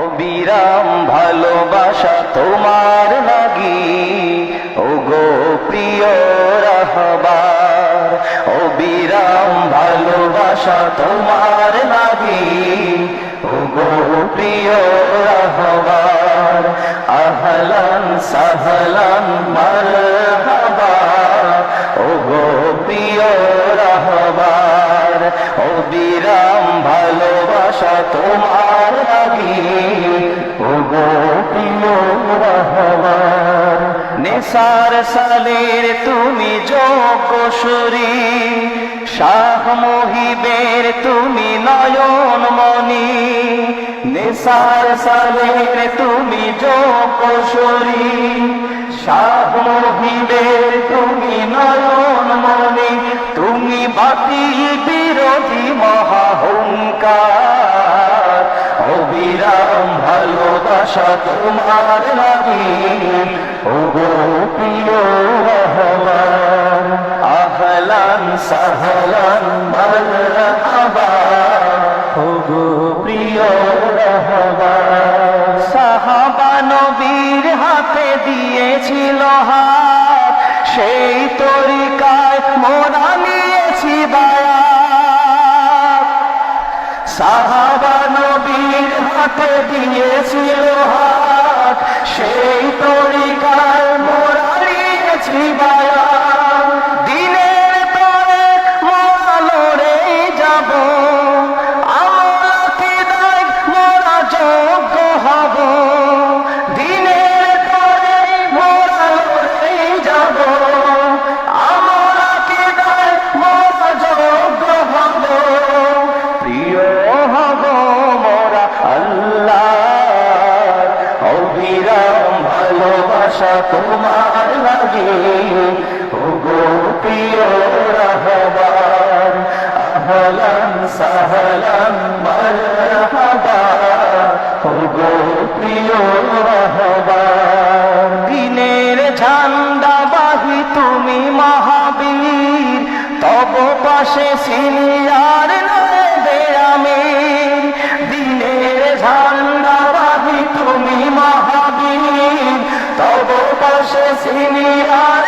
অবিরাম ভালোবাসা তোমার লাগি ও গো প্রিয় রাহবার, অবিরাম ভালোবাসা তোমার লাগি ও গো প্রিয় রাহবার, আহলান সাহলান মারহাবা। ও গো প্রিয় রাহবার, অবিরাম ভালোবাসা তোমার নেসার সালের তুমি যোগ্য সুরি, শাহ মহিবের তুমি নয়ন মনি নেসার সালের তুমি যোগ্য সুরি, শাহ মহিবের তুমি নয়ন লাগি ও প্রিয় রহমান আহলান সাহলান হাতে দিয়েছিল হাত। সেই তরিকায় মোরা নিয়েছি সাহাবা হাতে দিয়েছিল হাত। ভালোবাসা তোমার লাগে। ও প্রিয় রহবার আহলান সাহলান মারহাবা। ও গো প্রিয় রহবার দিনের ঝান্ডা বাহি তুমি মহাবীর, তব পাশে সিনিয়ার تسليما